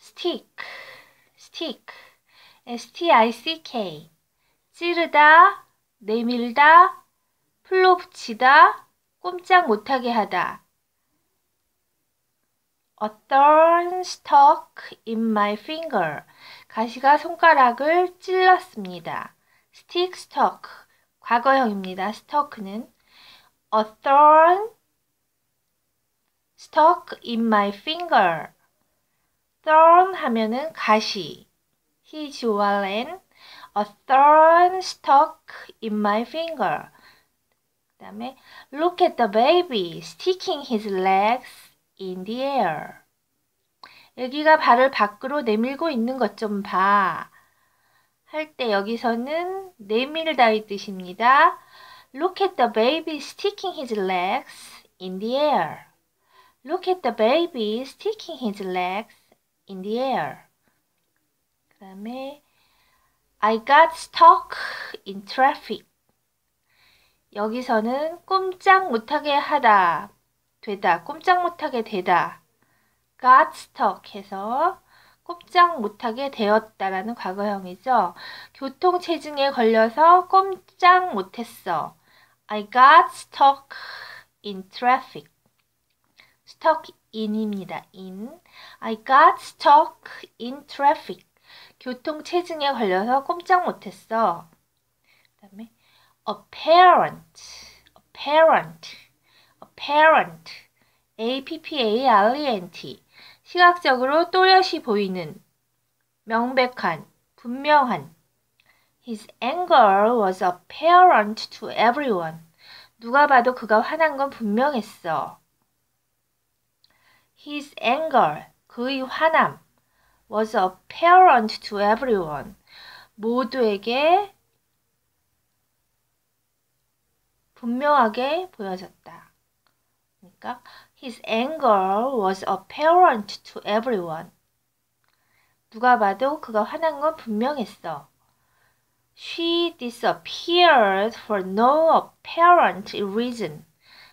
stick, stick, s-t-i-c-k 찌르다, 내밀다, 풀로 붙이다, 꼼짝 못하게 하다. A thorn stuck in my finger. 가시가 손가락을 찔렀습니다. stick stuck. 과거형입니다. stuck는 A thorn stuck in my finger. Thorn 하면은 가시. His wallet. A thorn stuck in my finger. 그 다음에 Look at the baby sticking his legs in the air. 여기가 발을 밖으로 내밀고 있는 것 좀 봐. 할 때 여기서는 내밀다의 뜻입니다. Look at the baby sticking his legs in the air. Look at the baby sticking his legs in the air. 그 다음에 I got stuck in traffic. 여기서는 꼼짝 못하게 하다, 되다, 꼼짝 못하게 되다. got stuck 해서 꼼짝 못하게 되었다라는 과거형이죠. 교통체증에 걸려서 꼼짝 못했어. I got stuck in traffic. Stuck in입니다. in. I got stuck in traffic. 교통 체증에 걸려서 꼼짝 못했어. 그 다음에 apparent, apparent, apparent, a-p-p-a-r-e-n-t 시각적으로 또렷이 보이는, 명백한, 분명한. His anger was apparent to everyone. 누가 봐도 그가 화난 건 분명했어. His anger, 그의 화남, was apparent to everyone. 모두에게 분명하게 보여졌다. 그러니까 his anger was apparent to everyone. 누가 봐도 그가 화난 건 분명했어. She disappeared for no apparent reason.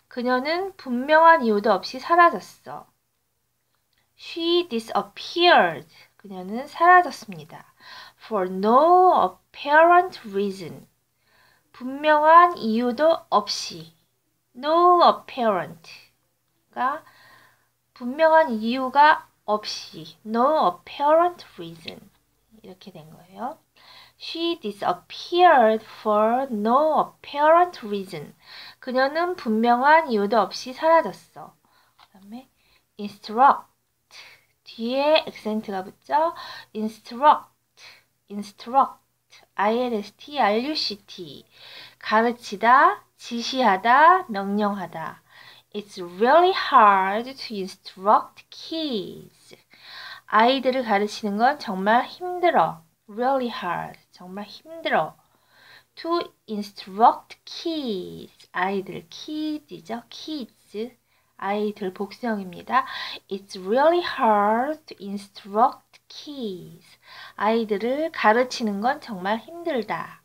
그녀는 분명한 이유도 없이 사라졌어. She disappeared. 그녀는 사라졌습니다. For no apparent reason. 분명한 이유도 없이. No apparent. 가 분명한 이유가 없이. No apparent reason. 이렇게 된 거예요. She disappeared for no apparent reason. 그녀는 분명한 이유도 없이 사라졌어. 그 다음에 instruct. 뒤에 액센트가 붙죠. instruct, instruct, i-n-s-t-r-u-c-t 가르치다, 지시하다, 명령하다. It's really hard to instruct kids. 아이들을 가르치는 건 정말 힘들어. Really hard. 정말 힘들어. To instruct kids. 아이들 kids이죠. kids. 아이들 복수형입니다. It's really hard to instruct kids. 아이들을 가르치는 건 정말 힘들다.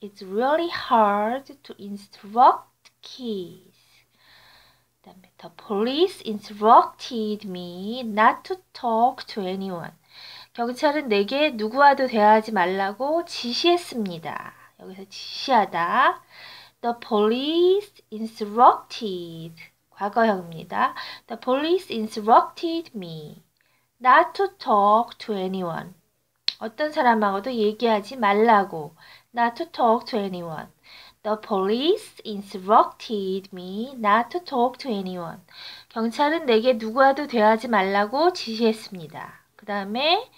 It's really hard to instruct kids. 그다음에 The police instructed me not to talk to anyone. 경찰은 내게 누구와도 대화하지 말라고 지시했습니다. 여기서 지시하다. The police instructed 과거형입니다. The police instructed me not to talk to anyone. 어떤 사람하고도 얘기하지 말라고. Not to talk to anyone. The police instructed me not to talk to anyone. 경찰은 내게 누구와도 대화하지 말라고 지시했습니다. 그 다음에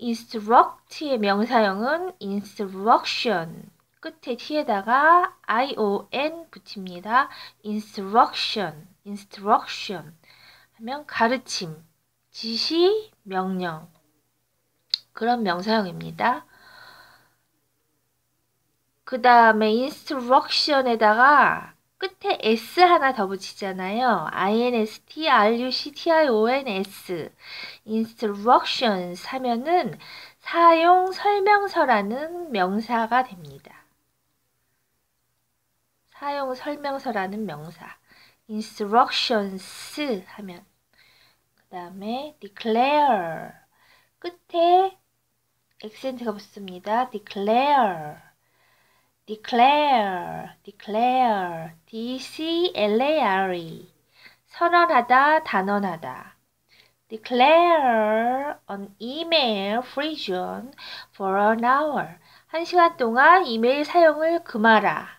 instruct의 명사형은 instruction. 끝에 t에다가 ion 붙입니다. instruction, instruction 하면 가르침, 지시, 명령 그런 명사형입니다. 그 다음에 instruction에다가 끝에 s 하나 더 붙이잖아요. instructions, instructions 하면은 사용 설명서라는 명사가 됩니다. 사용 설명서라는 명사 instructions 하면 그그 다음에 declare. 끝에 액센트가 붙습니다. declare. declare, declare, d-c-l-a-r-e. 선언하다, 단언하다. declare an email free zone for an hour. 한 시간 동안 이메일 사용을 금하라.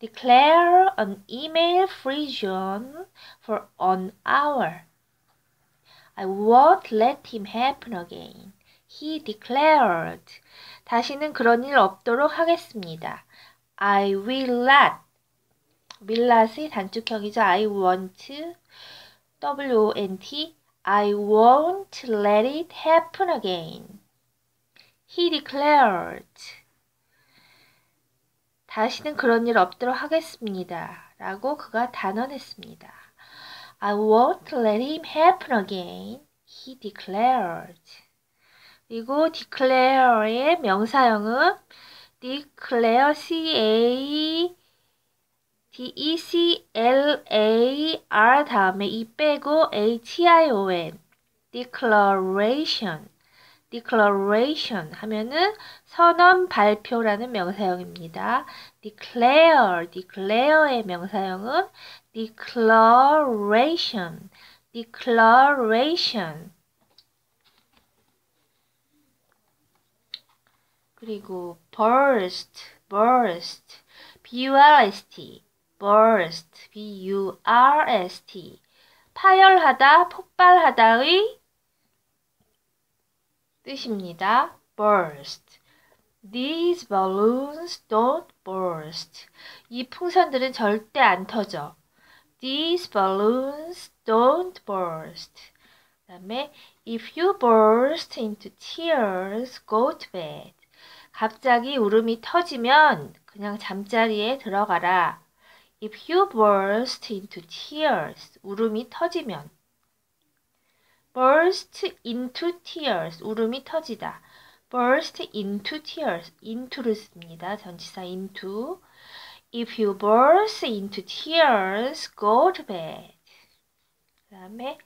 Declare an email free zone for an hour. I won't let him happen again. He declared. 다시는 그런 일 없도록 하겠습니다. I will not. will not의 단축형이죠. I want. W-O-N-T. I won't let it happen again. He declared. 다시는 그런 일 없도록 하겠습니다. 라고 그가 단언했습니다. I won't let him happen again. He declared. 그리고 declare의 명사형은 declare, C-A, D-E-C-L-A-R 다음에 이 빼고 H-I-O-N, declaration, declaration 하면은 선언 발표라는 명사형입니다. declare, declare의 명사형은 declaration, declaration. 그리고 burst, burst, b-u-r-s-t, burst, b-u-r-s-t, 파열하다, 폭발하다의 뜻입니다. burst. These balloons don't burst. 이 풍선들은 절대 안 터져. These balloons don't burst. 그 다음에 If you burst into tears, go to bed. 갑자기 울음이 터지면 그냥 잠자리에 들어가라. If you burst into tears, 울음이 터지면. Burst into tears, 울음이 터지다. burst into tears, into를 씁니다. 전치사 into. If you burst into tears, go to bed. 그 다음에